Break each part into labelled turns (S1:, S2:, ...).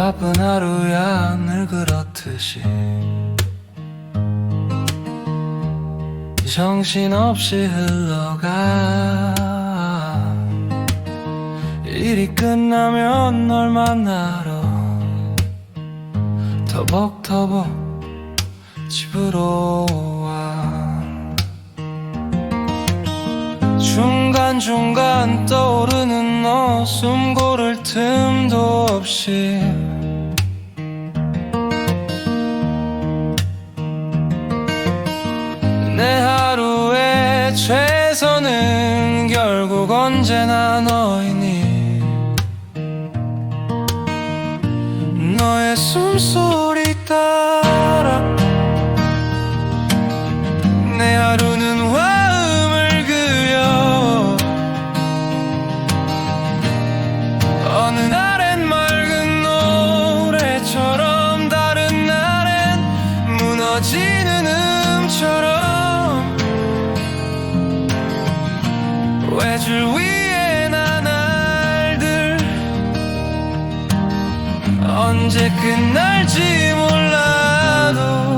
S1: 바쁜 하루야 늘 그렇듯이. 정신없이 흘러가. 일이 끝나면 널 만나러. 터벅터벅 집으로 와. 중간중간 떠오르는 너 숨 고를 틈도 없이 최선은 결국 언제나 너이니. 너의 숨소리 따라 내 하루는 화음을 그려. 어느 날엔 맑은 노래처럼 다른 날엔 무너지 줄 위에 난 알들. 언제 끝날지 몰라도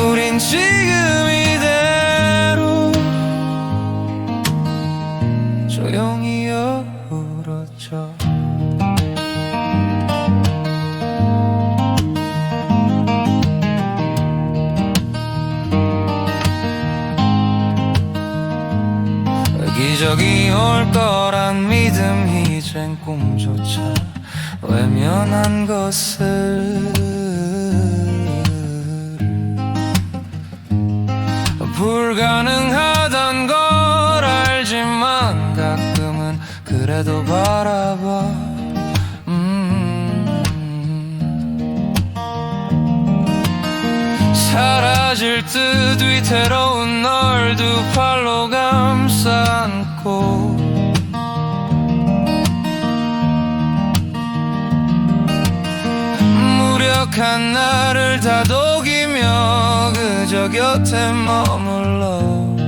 S1: 우린 지금 이대로 조용히 어우러져 기적이 올 거란 믿음 이젠 꿈조차 외면한 것을 불가능하단 걸 알지만 가끔은 그래도 바라봐 음. 사라질 듯 위태로운 널 두 팔로 감 무력한 나를 다독이며 그저 곁에 머물러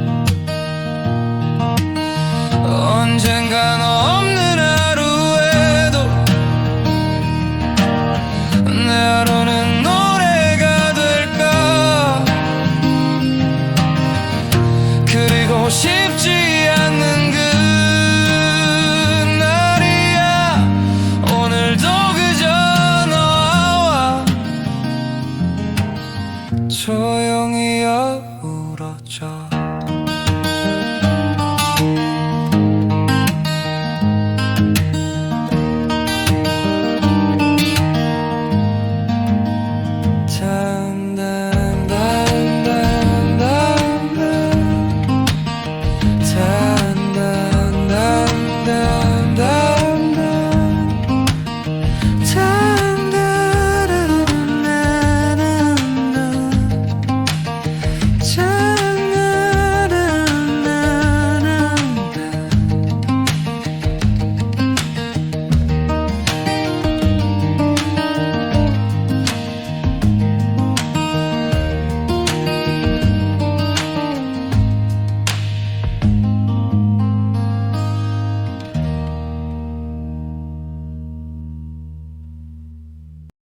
S1: 멈춰